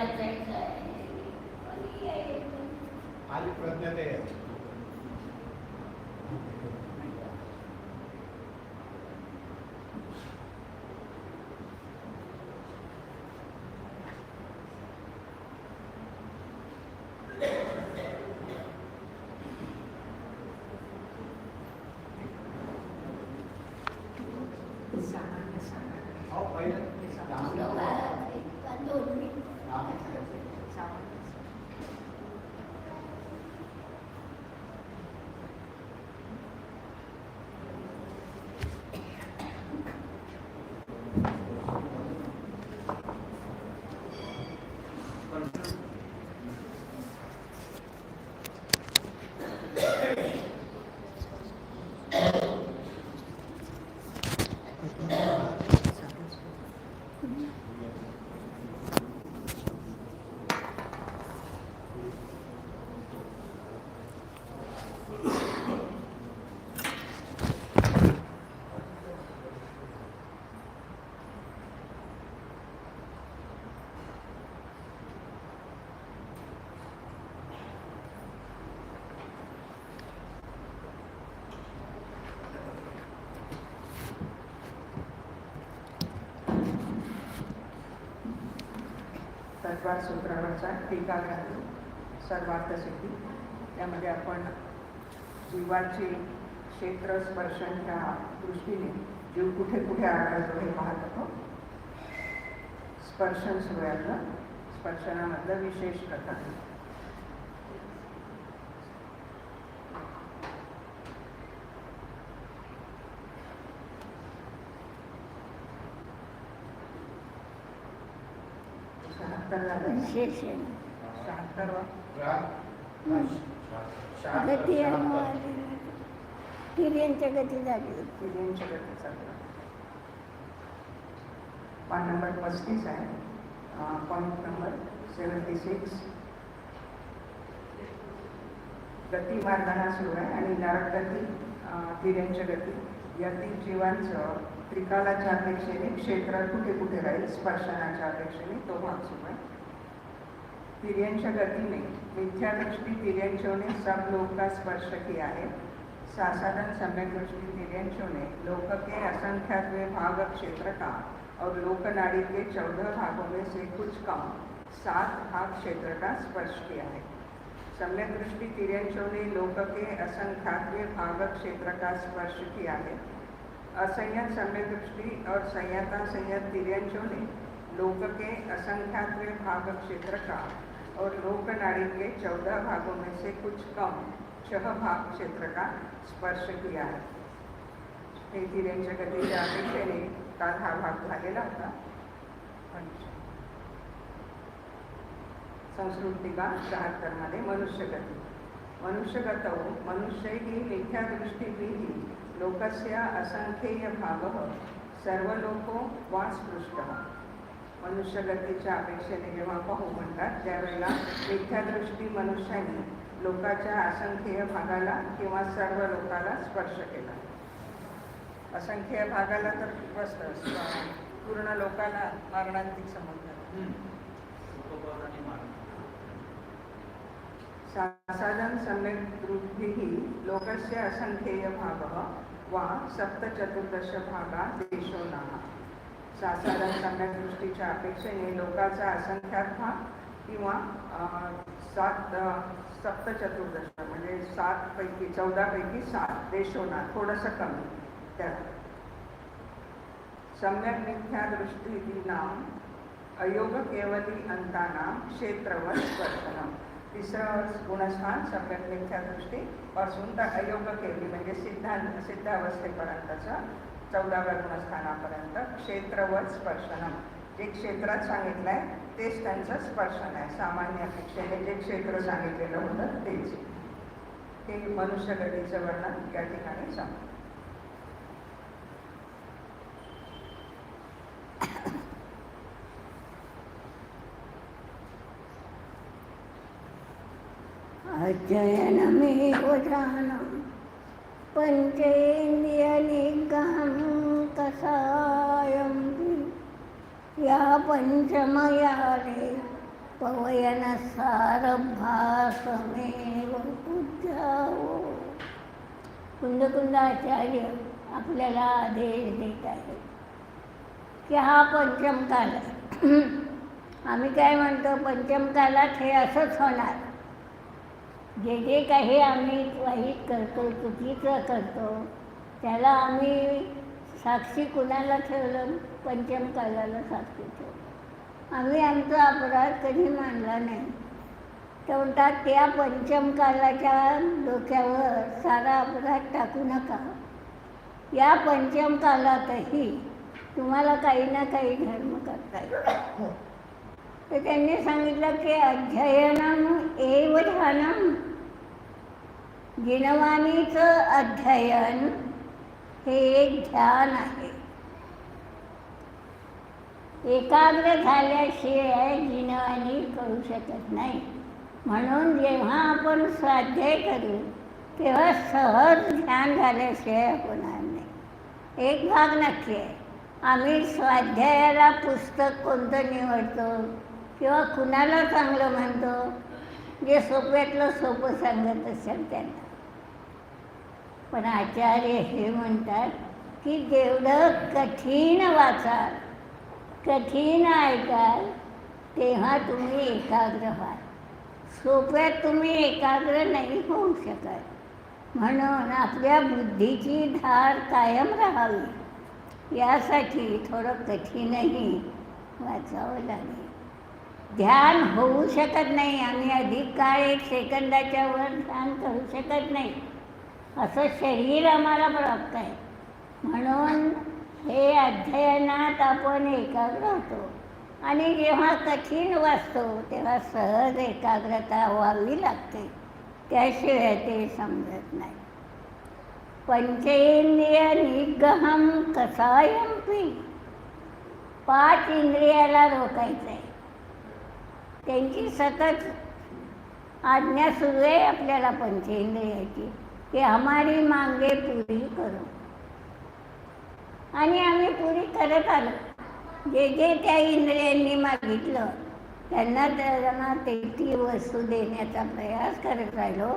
आहे. आणि प्रज्ञा ते सामान्य सामान्य अहो, पहिलं दोघा- एका दोन मिनिट. सामान्य तत्वार सूत्रावरचा टीका घालून सर्वार्थ सिद्धी. त्यामध्ये आपण जीवाचे क्षेत्र स्पर्शनच्या दृष्टीने जीव कुठे कुठे आढळतो हे पाहत होतो स्पर्शन सुरू आहे आपलं स्पर्शनामधलं विशेष प्रकार. शहात्तर झालं विशेष आहे. शहात्तरवा गती. किर्यांच्या गती झाली विलियमच्या गतीचा पान नंबर पस्तीस आहे. Point number seventy six. गती मार्गाना सुरू आहे आणि नरक गती तिर्यांच्या गती. या तीन जीवांचं त्रिकालाच्या अपेक्षेने क्षेत्र कुठे कुठे राहील, स्पर्शनाच्या अपेक्षेने तो भाग सुरू आहे. तिर्यांच्या गतीने, मिथ्यादृष्टी तिर्यांचों ने सब लोक का स्पर्श किया है साधारण सम्यक दृष्टि तिर्यांचों ने लोक के असंख्यातवे भाग क्षेत्र का और लोकनाड़ी के चौदह भागों में से कुछ कम सात भाग क्षेत्र का स्पर्श किया है सम्यक दृष्टि तिर्यांचों ने लोक के असंख्यातवे भाग क्षेत्र का स्पर्श किया है असंयत सम्यदृष्टि और संयता संयत तिर्यांचों ने लोक के असंख्यातवे भाग क्षेत्र का और लोक लोकनाड़ी के चौदह भागों में से कुछ कम छह भाग क्षेत्र का स्पर्श किया है। हे तिर्यांच्या गतीच्या अपेक्षेने काल हा भाग झालेला होता। संस्कृतिका शहात्तरमध्ये मनुष्यगती। मनुष्यगतौ दृष्टी मिथ्यादृष्टिभिः लोकस्य असंख्येय भागः सर्वलोको वा स्पृष्टः मनुष्यगतीच्या अपेक्षेने जेव्हा पाहू म्हणतात त्यावेळेला मिथ्यादृष्टी मनुष्याने लोकाच्या असंख्येय भागाला किंवा सर्व लोकाला स्पर्श केला. असंख्येय भागाला तर बसत पूर्ण लोकाला मारणांतिक समजतात साधन सम्यक दृष्टिः लोकस्य असंख्येय भागः वा सप्तचतुर्दश भागा देशो नाम. साधारण सम्यक दृष्टीच्या अपेक्षेने लोकाचा असंख्यात भाग किंवा सात सप्तचतुर्दश म्हणजे सात पैकी चौदापैकी सात देशोना थोडंसं कमी. त्या सम्यक मिथ्या दृष्टीनाम अयोग केवली अंतानाम क्षेत्रवत वर्तनम. तिसरं गुणस्थान सम्यक मिथ्या दृष्टीपासून तर अयोग्य केली. म्हणजे सिद्धांत सिद्धावस्थेपर्यंतचं चौदाव्या गुणस्थानापर्यंत क्षेत्रवर स्पर्शनम. जे क्षेत्रात सांगितलं आहे तेच त्यांचं स्पर्शन आहे. सामान्य अपेक्षेने जे क्षेत्र सांगितलेलं होतं तेच. हे मनुष्यगतीचं वर्णन या ठिकाणी सांगतं. अजयनमेव जानम् पञ्चेन्द्रियनिग्रहं कषायं या पञ्चमयारे पवयन सारभासमेव पूजावो। कुंद आचार्य आपल्याला आदेश देत आहेत की हा पंचमकाल. आम्ही काय म्हणतो पंचमकालात हे असंच होणार. जे जे काही आम्ही वाईट करतो चुकीचं करतो त्याला आम्ही साक्षी कुणाला ठेवलं? पंचमकालाला साक्षी ठेवलं. आम्ही आमचा अपराध कधी मानला नाही. तर म्हणतात त्या पंचमकालाच्या डोक्यावर सारा अपराध टाकू नका. या पंचमकालातही तुम्हाला काही ना काही धर्म करता येईल तर त्यांनी सांगितलं की अध्ययनम एव ध्यानम जिनवाणीचं अध्ययन हे एक ध्यान आहे. एकाग्र झाल्याशिवाय जिनवाणी करू शकत नाही. म्हणून जेव्हा आपण स्वाध्याय करू तेव्हा सहज ध्यान झाल्याशिवाय होणार नाही. एक भाग नक्की आहे. आम्ही स्वाध्यायाला पुस्तक कोणतं निवडतो किंवा कुणाला चांगलं म्हणतो? जे सोप्यातलं सोपं सांगत असेल त्यांना. पण आचार्य हे म्हणतात की जेवढं कठीण वाचाल कठीण ऐकाल तेव्हा तुम्ही एकाग्र व्हाल. सोप्यात तुम्ही एकाग्र नाही होऊ शकत. म्हणून आपल्या बुद्धीची धार कायम राहावी. यासाठी थोडं कठीणही वाचावं लागेल. ध्यान होऊ शकत नाही. आम्ही अधिक काळ एक सेकंदाच्या वर ध्यान करू शकत नाही. असं शरीर आम्हाला प्राप्त आहे. म्हणून हे अध्ययनात आपण एकाग्र होतो. आणि जेव्हा कठीण वाचतो तेव्हा सहज एकाग्रता व्हावी लागते. त्याशिवाय ते समजत नाही. पंचेंद्रिय निग्रहम कसायंपी पाच इंद्रियाला रोखायचं आहे त्यांची सतत आज्ञा सुरू आहे आपल्याला पंचेंद्रियाची. की हमारी मांगे पुरी करो. आणि आम्ही पुरी करत आलो. जे जे त्या इंद्रियांनी मागितलं त्यांना त्यांना ते ती वस्तू देण्याचा प्रयास करत राहिलो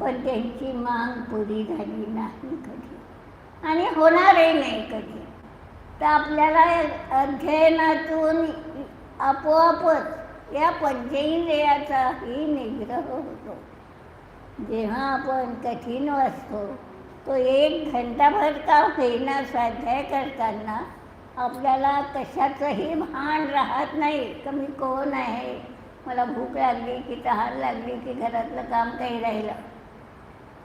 पण त्यांची मांग पुरी झाली नाही कधी. आणि होणारही नाही कधी. तर आपल्याला अध्ययनातून आपोआपच या पंचेंद्रियाचाही निग्रह होतो. जेव्हा आपण कठीण वाचतो तो एक घंटाभर का होईना स्वाध्याय करताना आपल्याला कशाचंही भान राहत नाही का मी कोण आहे? मला भूक लागली की तहान लागली की घरातलं काम काही राहिलं?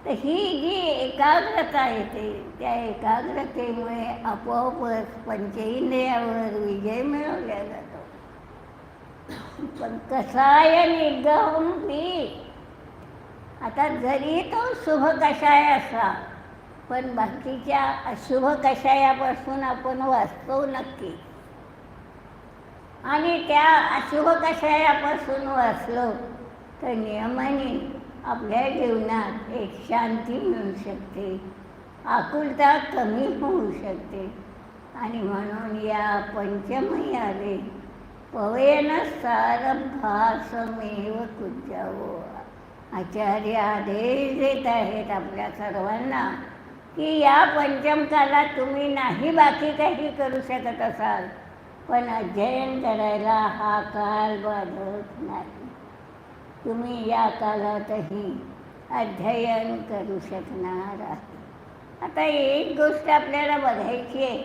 तर ही जी एकाग्रता येते त्या एकाग्रतेमुळे आपोआपच पंचेंद्रियावर विजय मिळवला जातो. पण कसाय निगम पी आता जरी तो शुभ कषाय असा पण बाकीच्या अशुभ कषायापासून आपण वाचतो नक्की. आणि त्या अशुभ कषायापासून वाचलो तर नियमाने आपल्या जीवनात एक शांती मिळू शकते आकुलता कमी होऊ शकते. आणि म्हणून या पंचमही आले पवेन सारभासमेव कुजावं आचार्य आदेश देत आहेत आपल्या सर्वांना की या पंचम कालात तुम्ही नाही बाकी काही करू शकत असाल पण अध्ययन करायला हा काल बाधत नाही. तुम्ही या कालातही अध्ययन करू शकणार आहात. आता एक गोष्ट आपल्याला बघायची आहे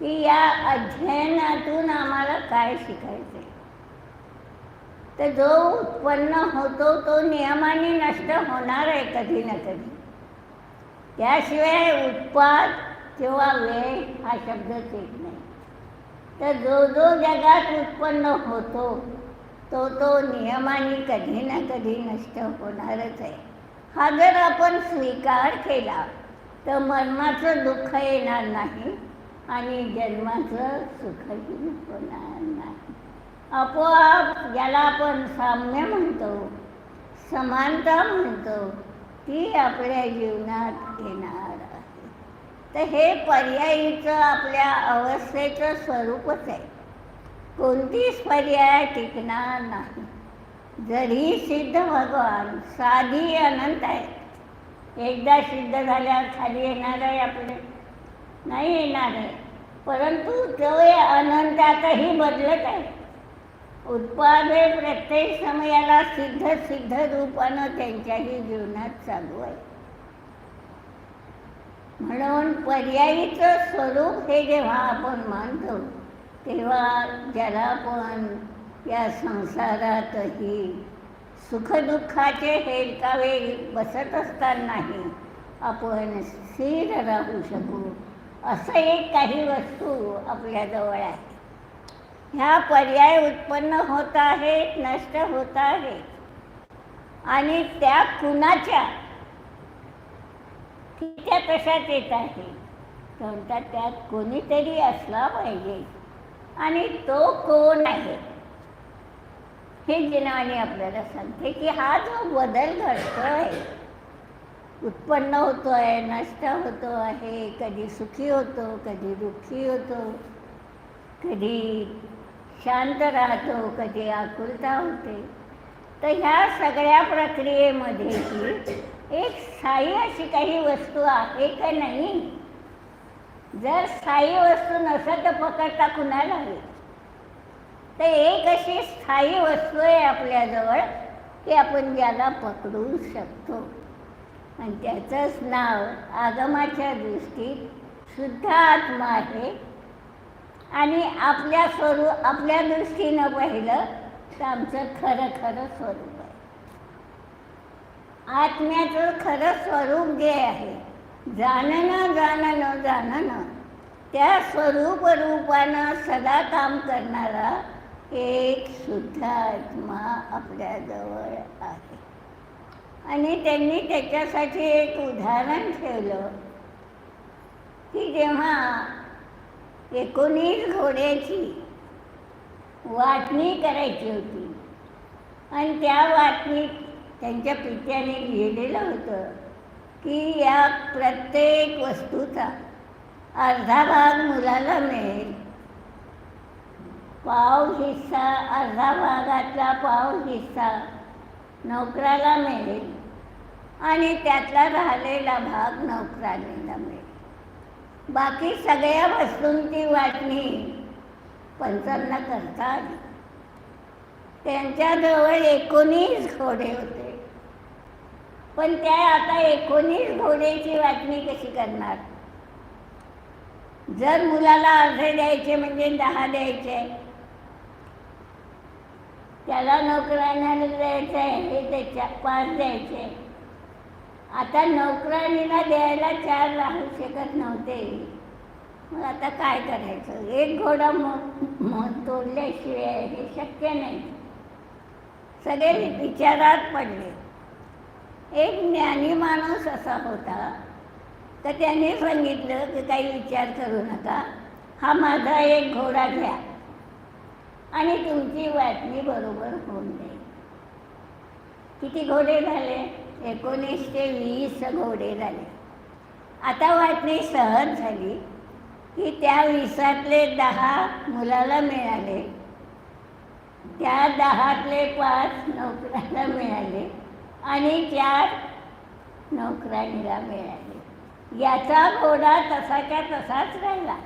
की या अध्ययनातून आम्हाला काय शिकायचं आहे तर जो उत्पन्न होतो तो नियमाने नष्ट होणार आहे कधी ना कधी. त्याशिवाय उत्पाद किंवा वेळ हा शब्दच येत नाही. तर जो जो जगात उत्पन्न होतो तो तो नियमाने कधी ना कधी नष्ट होणारच आहे. हा जर आपण स्वीकार केला तर मरणाचं दुःख येणार नाही आणि जन्माचं सुखही होणार नाही. आपोआप ज्याला आपण साम्य म्हणतो समानता म्हणतो ती आपल्या जीवनात येणार आहे. तर हे पर्यायीचं आपल्या अवस्थेचं स्वरूपच आहे. कोणतीच पर्याय टिकणार नाही. जरी सिद्ध भगवान साधी अनंत आहे एकदा सिद्ध झाल्यावर खाली येणार आहे आपले? नाही येणार आहे. परंतु तो अनंतातही बदलत आहे. उत्पाद प्रत्येक समयाला सिद्ध सिद्ध रूपानं त्यांच्याही जीवनात चालू आहे. म्हणून पर्यायीचं स्वरूप हे जेव्हा आपण मानतो तेव्हा ज्याला आपण या संसारातही सुखदुःखाचे हेलकावे बसत असतानाही आपण स्थिर राहू शकू असं एक काही वस्तू आपल्याजवळ आहे. ह्या पर्याय उत्पन्न होत आहेत नष्ट होत आहेत. आणि त्या कुणाच्या? त्या तशाच येत आहे? म्हणतात त्यात कोणीतरी असला पाहिजे. आणि तो कोण आहे? हे जिनावाने आपल्याला सांगते की हा जो बदल घडतो आहे उत्पन्न होतो आहे नष्ट होतो आहे कधी सुखी होतो कधी दुःखी होतो कधी शांत राहतो कधी आकुलता होते. तर ह्या सगळ्या प्रक्रियेमध्ये एक स्थायी अशी काही वस्तू आहे का नाही? जर स्थायी वस्तू नसेल तर पकडता कुणाला हवी तर एक अशी स्थायी वस्तू आहे आपल्याजवळ की आपण ज्याला पकडू शकतो. आणि त्याचंच नाव आगमाच्या दृष्टीत शुद्ध आत्मा आहे. आणि आपल्या स्वरूप आपल्या दृष्टीनं पाहिलं तर आमचं खरं खरं स्वरूप आहे. आत्म्याचं खरं स्वरूप जे आहे जाणणं जाणणं जाणणं त्या स्वरूप रूपानं सदा काम करणारा एक शुद्ध आत्मा आपल्याजवळ आहे. आणि त्यांनी त्याच्यासाठी एक उदाहरण ठेवलं की जेव्हा एकोणीस घोड्याची वाटणी करायची होती. आणि त्या वाटणीत त्यांच्या पित्याने लिहिलेलं होतं की या प्रत्येक वस्तूचा अर्धा भाग मुलाला मिळेल. पाव हिस्सा अर्धा भागातला पाव हिस्सा नोकराला मिळेल. आणि त्यातला राहिलेला भाग नोकरालेला मिळेल. बाकी सगळ्या वस्तूंची वाटणी पंचांना करता आली. त्यांच्याजवळ एकोणीस घोडे होते. पण त्या आता एकोणीस घोड्याची वाटणी कशी करणार? जर मुलाला अर्धे द्यायचे म्हणजे दहा द्यायचे त्याला नोकऱ्यांना द्यायचं आहे हे त्याच्या पाच द्यायचे आता नोकरांनीला द्यायला चार राहू शकत नव्हते. मग आता काय करायचं? एक घोडा मग तोडल्याशिवाय हे शक्य नाही. सगळे विचारात पडले. एक ज्ञानी माणूस असा होता. तर त्याने सांगितलं की काही विचार करू नका. हा माझा एक घोडा घ्या. आणि तुमची वाटणी बरोबर होऊन जाईल. किती घोडे झाले? एकोणीस ते वीस घोडे झाले. आता वाटणी सहज झाली की त्या वीसातले दहा मुलाला मिळाले. त्या दहातले पाच नोकराला मिळाले आणि चार नोकराणीला मिळाले. याचा घोडा तसाच्या तसाच राहिला?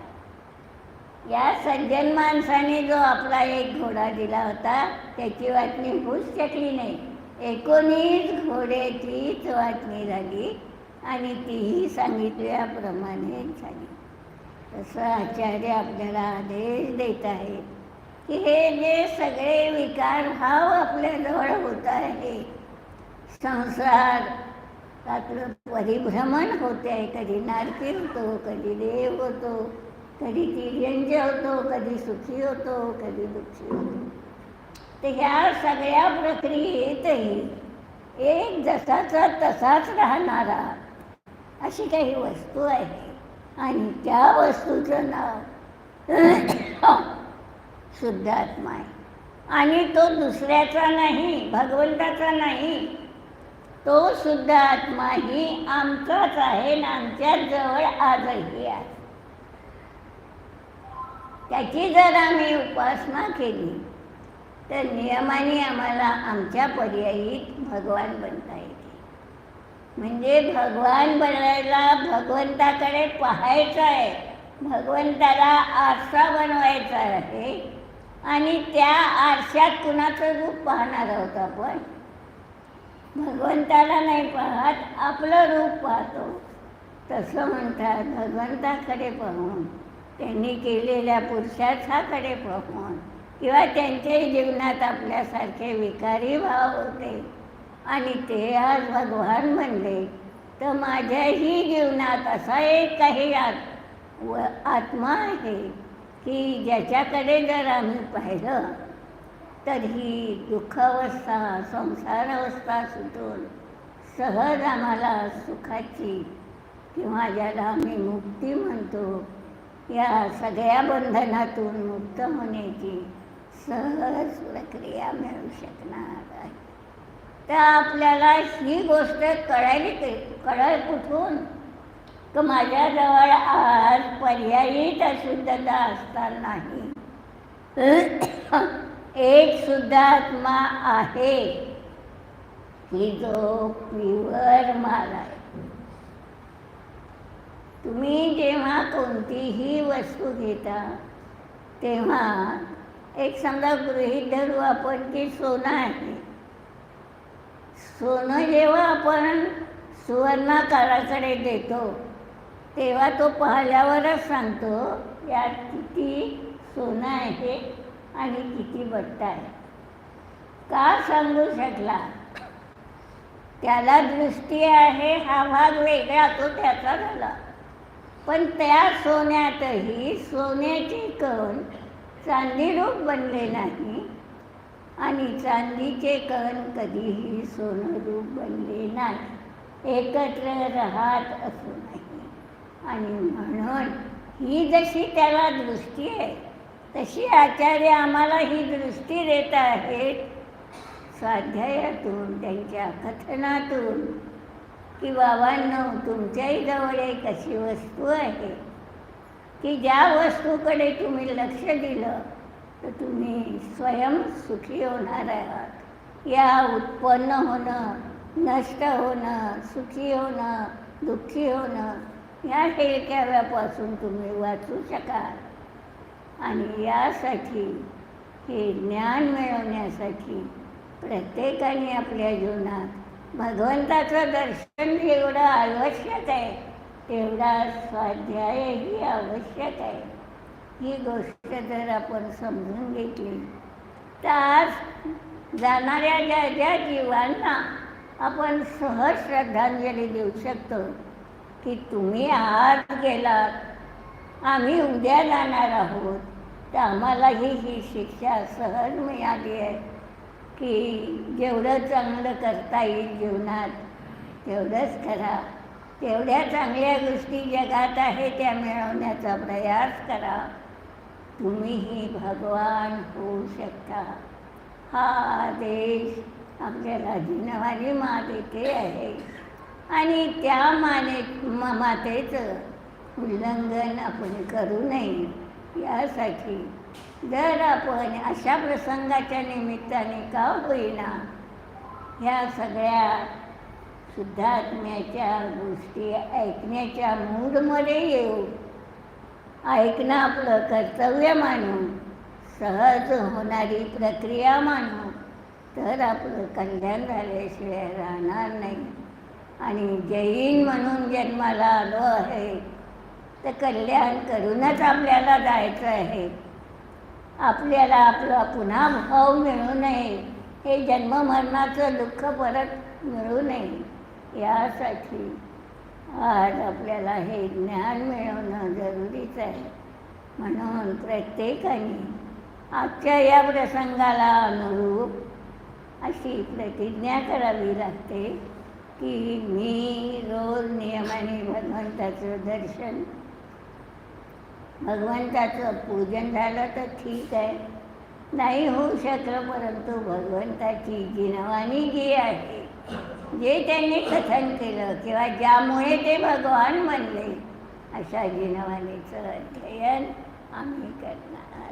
या सज्जन माणसाने जो आपला एक घोडा दिला होता त्याची वाटणी होऊच शकली नाही. एकोणीस घोड्याचीच वाटणी झाली आणि तीही सांगितल्याप्रमाणे झाली. तसं आचार्य आपल्याला आदेश देत आहे की हे जे सगळे विकार भाव आपल्याजवळ होत आहे संसार त्यातलं परिभ्रमण होते आहे कधी नारकी होतो कधी देव होतो कधी तिर्यंज होतो कधी सुखी होतो कधी दुःखी होतो. तर ह्या सगळ्या प्रक्रियेतही एक जसाचा तसाच राहणारा अशी काही वस्तू आहे. आणि त्या वस्तूचं नाव शुद्धात्मा आहे. आणि तो दुसऱ्याचा नाही भगवंताचा नाही. तो शुद्ध आत्मा ही आमचाच आहे आणि आमच्या जवळ आजही आहे. त्याची जर आम्ही उपासना केली तर नियमाने आम्हाला आमच्या पर्यायीत भगवान बनता येते. म्हणजे भगवान बनायला भगवंताकडे पाहायचं आहे. भगवंताला आरसा बनवायचा आहे. आणि त्या आरशात कुणाचं रूप पाहणार आहोत आपण? भगवंताला नाही पाहत आपलं रूप पाहतो. तसं म्हणतात भगवंताकडे पाहून त्यांनी केलेल्या पुरुषार्थाकडे पाहून. किंवा त्यांच्याही जीवनात आपल्यासारखे विकारी भाव होते. आणि ते आज भगवान म्हणले तर माझ्याही जीवनात असा एक काही व आत्मा आहे की ज्याच्याकडे जर आम्ही पाहिलं तर ही दुःखावस्था संसारावस्था सुटून सहज आम्हाला सुखाची किंवा ज्याला आम्ही मुक्ती म्हणतो या सगळ्या बंधनातून मुक्त होण्याची सहज प्रक्रिया मिळू शकणार आहे. तर आपल्याला ही गोष्ट कळायली ते- कळल कुठून? तर माझ्याजवळ आज पर्यायीत अशुद्धता नाही एक शुद्धात्मा आहे. की जो प्युअर माल आहे. तुम्ही जेव्हा कोणतीही वस्तू घेता तेव्हा एक समजा गृहीत धरू आपण की सोनं आहे? सोनं जेव्हा आपण सुवर्णाकाराकडे देतो तेव्हा तो पाहिल्यावरच सांगतो यात किती सोनं आहे आणि किती बट्टा आहे. का सांगू शकला? त्याला दृष्टी आहे हा भाग वेगळा तो त्याचा झाला. पण त्या सोन्यातही सोन्याचे कण चांदी रूप बनले नाही आणि चांदीचे कण कधीही सोनरूप बनले नाही. एकत्र राहत असू नाही आणि म्हणून ही जशी त्याला दृष्टी आहे तशी आचार्य आम्हाला ही दृष्टी देत आहेत. स्वाध्यायातून त्यांच्या कथनातून की बाबांनो तुमच्याही जवळ एक अशी वस्तू आहे. की ज्या वस्तूकडे तुम्ही लक्ष दिलं तर तुम्ही स्वयं सुखी होणार आहात. या उत्पन्न होणं नष्ट होणं सुखी होणं दुःखी होणं या हेळक्याव्यापासून तुम्ही वाचू शकाल. आणि यासाठी हे ज्ञान मिळवण्यासाठी प्रत्येकाने आपल्या जीवनात भगवंताचं दर्शन जेवढं आवश्यक आहे. तेवढा स्वाध्यायही आवश्यक आहे. ही गोष्ट जर आपण समजून घेतली तर आज जाणाऱ्या ज्या ज्या जीवांना आपण सहज श्रद्धांजली देऊ शकतो की तुम्ही आज गेलात आम्ही उद्या जाणार आहोत तर आम्हालाही ही शिक्षा सहज मिळाली आहे की जेवढं चांगलं करता येईल जीवनात तेवढंच करा. तेवढ्या चांगल्या गोष्टी जगात आहे त्या मिळवण्याचा प्रयास करा. तुम्हीही भगवान होऊ शकता. हा आदेश आपल्याला जिनवारी मा देते आहे. आणि त्या माने म- मातेचं उल्लंघन आपण करू नये. यासाठी जर आपण अशा प्रसंगाच्या निमित्ताने का होईना ह्या सगळ्या शुद्धात्म्याच्या गोष्टी ऐकण्याच्या मूडमध्ये येऊ. ऐकणं आपलं कर्तव्य मानू. सहज होणारी प्रक्रिया मानू. तर आपलं कल्याण झाल्याशिवाय राहणार नाही. आणि जैन म्हणून जन्माला आलो आहे तर कल्याण करूनच आपल्याला जायचं आहे. आपल्याला आपला पुन्हा भाव मिळू नये. हे जन्ममरणाचं दुःख परत मिळू नये. यासाठी आज आपल्याला हे ज्ञान मिळवणं जरुरीच आहे. म्हणून प्रत्येकाने आजच्या या प्रसंगाला अनुरूप अशी प्रतिज्ञा करावी लागते की मी रोज नियमाने भगवंताचं दर्शन भगवंताचं पूजन झालं तर ठीक आहे. नाही होऊ शकलं परंतु भगवंताची जिनवाणी जी आहे जे त्यांनी कथन केलं किंवा ज्यामुळे ते भगवान म्हणले अशा जिनवानीचं अध्ययन आम्ही करणार.